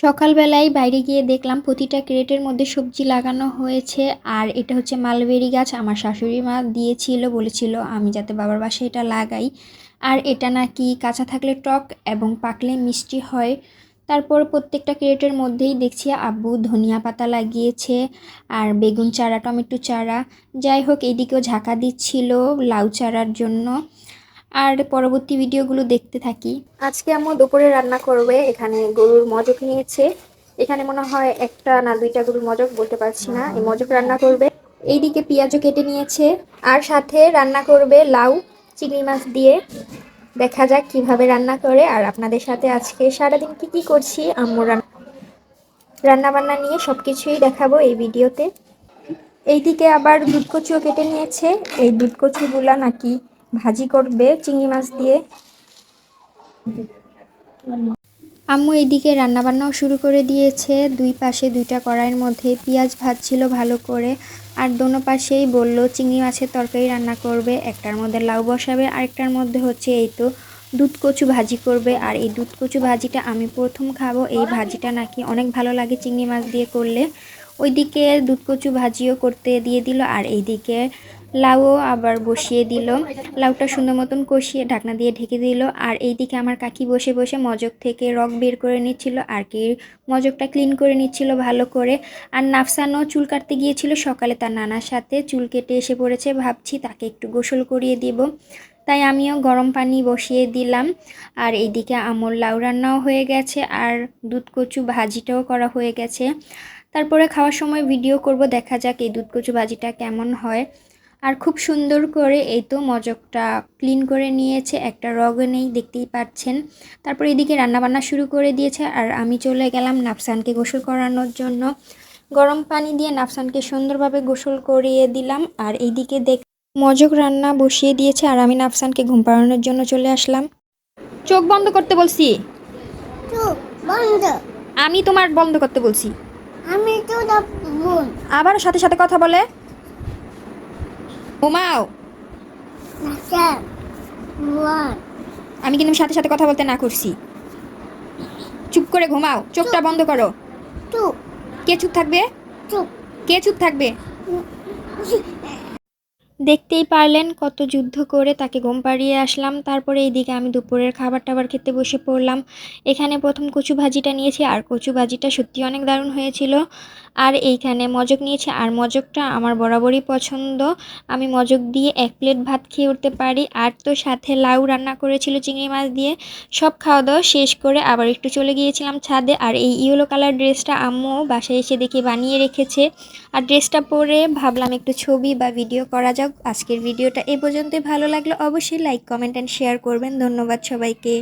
সকালবেলায় বাইরে গিয়ে দেখলাম প্রতিটা ক্রেটের মধ্যে সবজি লাগানো হয়েছে, আর এটা হচ্ছে মালবেরি গাছ। আমার শাশুড়ি মা দিয়েছিল, বলেছিল আমি যাতে বাবার বাসায় এটা লাগাই। আর এটা নাকি কাঁচা থাকলে টক এবং পাকলে মিষ্টি হয়। তারপর প্রত্যেকটা ক্রেটের মধ্যেই দেখছি আব্বু ধনিয়া পাতা লাগিয়েছে আর বেগুন চারা, টমেটো চারা। যাই হোক এইদিকেও ঝাঁকা দিচ্ছিল লাউ চারার জন্য। আর পরবর্তী ভিডিওগুলো দেখতে থাকি। আজকে আম্মু দুপুরে রান্না করবে, এখানে গরুর মজক নিয়েছে। এখানে মনে হয় একটা না দুইটা গরুর মজক, বলতে পারছি না। এই মজক রান্না করবে। এইদিকে পেঁয়াজও কেটে নিয়েছে। আর সাথে রান্না করবে লাউ, চিংড়ি মাছ দিয়ে। দেখা যাক কীভাবে রান্না করে। আর আপনাদের সাথে আজকে সারাদিন কি কি করছি, আম্মু রান্না বান্না নিয়ে সব কিছুই দেখাবো এই ভিডিওতে। এইদিকে আবার দুধ কচুও কেটে নিয়েছে। এই দুধ কচুগুলা নাকি ভাজি করবে চিংড়ি মাছ দিয়ে। আম্মু এইদিকে রান্নাবান্নাও শুরু করে দিয়েছে। দুই পাশে দুইটা কড়াইয়ের মধ্যে পেঁয়াজ ভাজছিল ভালো করে। আর দোনো পাশেই বলল, চিংড়ি মাছের তরকারি রান্না করবে, একটার মধ্যে লাউ বসাবে, আরেকটার মধ্যে হচ্ছে এই তো দুধ কচু ভাজি করবে। আর এই দুধ কচু ভাজিটা আমি প্রথম খাব। এই ভাজিটা নাকি অনেক ভালো লাগে চিংড়ি মাছ দিয়ে করলে। ওইদিকে দুধ কচু ভাজিও করতে দিয়ে দিল, আর এইদিকে লাউও আবার বসিয়ে দিল। লাউটা সুন্দর মতন কষিয়ে ঢাকনা দিয়ে ঢেকে দিল। আর এইদিকে আমার কাকি বসে বসে মজক থেকে রক বের করে নিচ্ছিল। আর কি মজকটা ক্লিন করে নিচ্ছিল ভালো করে। আর নাফসানও চুল কাটতে গিয়েছিল। সকালে তার নানার সাথে চুল কেটে এসে পড়েছে। ভাবছি তাকে একটু গোসল করিয়ে দিব। তাই আমিও গরম পানি বসিয়ে দিলাম। আর এইদিকে আমল লাউ রান্নাও হয়ে গেছে। আর দুধ কচু ভাজিটাও করা হয়ে গেছে। তারপরে খাওয়ার সময় ভিডিও করব। দেখা যাক এই দুধ কচু ভাজিটা কেমন হয়। আর খুব সুন্দর করে এই তো মজকটা ক্লিন করে নিয়েছে একটা রগ নেই দেখতেই পাচ্ছেন। তারপর এদিকে রান্নাবান্না শুরু করে দিয়েছে আর আমি চলে গেলাম নাফসানকে গোসল করানোর জন্য। গরম পানি দিয়ে নাফসানকে সুন্দরভাবে গোসল করিয়ে দিলাম আর এইদিকে দেখ মজক রান্না বসিয়ে দিয়েছে আর আমি নাফসানকে ঘুম পাড়ানোর জন্য চলে আসলাম। চোখ বন্ধ করতে বলছি? আমি তোমার বন্ধ করতে বলছি। আমি তো আবার সাথে সাথে কথা বলে। ঘুমাও। আমি কিন্তু সাথে সাথে কথা বলতে না করছি। চুপ করে ঘুমাও চোখটা বন্ধ করো। কে চুপ থাকবে? কে চুপ থাকবে? দেখতেই পারলেন কত যুদ্ধ করে তাকে ঘুম পাড়িয়ে আসলাম। তারপরে এইদিকে আমি দুপুরের খাবার টাবার খেতে বসে পড়লাম। এখানে প্রথম কচু ভাজিটা নিয়েছি, আর কচু ভাজিটা সত্যি অনেক দারুণ হয়েছিল। আর এইখানে মজক নিয়েছি, আর মজকটা আমার বরাবরই পছন্দ। আমি মজক দিয়ে এক প্লেট ভাত খেয়ে উঠতে পারি। আর তো সাথে লাউ রান্না করেছিল চিংড়ি মাছ দিয়ে। সব খাওয়া দাওয়া শেষ করে আবার একটু চলে গিয়েছিলাম ছাদে। আর এই ইয়েলো কালার ড্রেসটা আম্মু বাসায় এসে দেখে বানিয়ে রেখেছে। আর ড্রেসটা পরে ভাবলাম একটু ছবি বা ভিডিও করা যাক। আজকের ভিডিওটা এ পর্যন্তই। ভালো লাগল অবশ্যই লাইক কমেন্ট অ্যান্ড শেয়ার করবেন। ধন্যবাদ সবাইকে।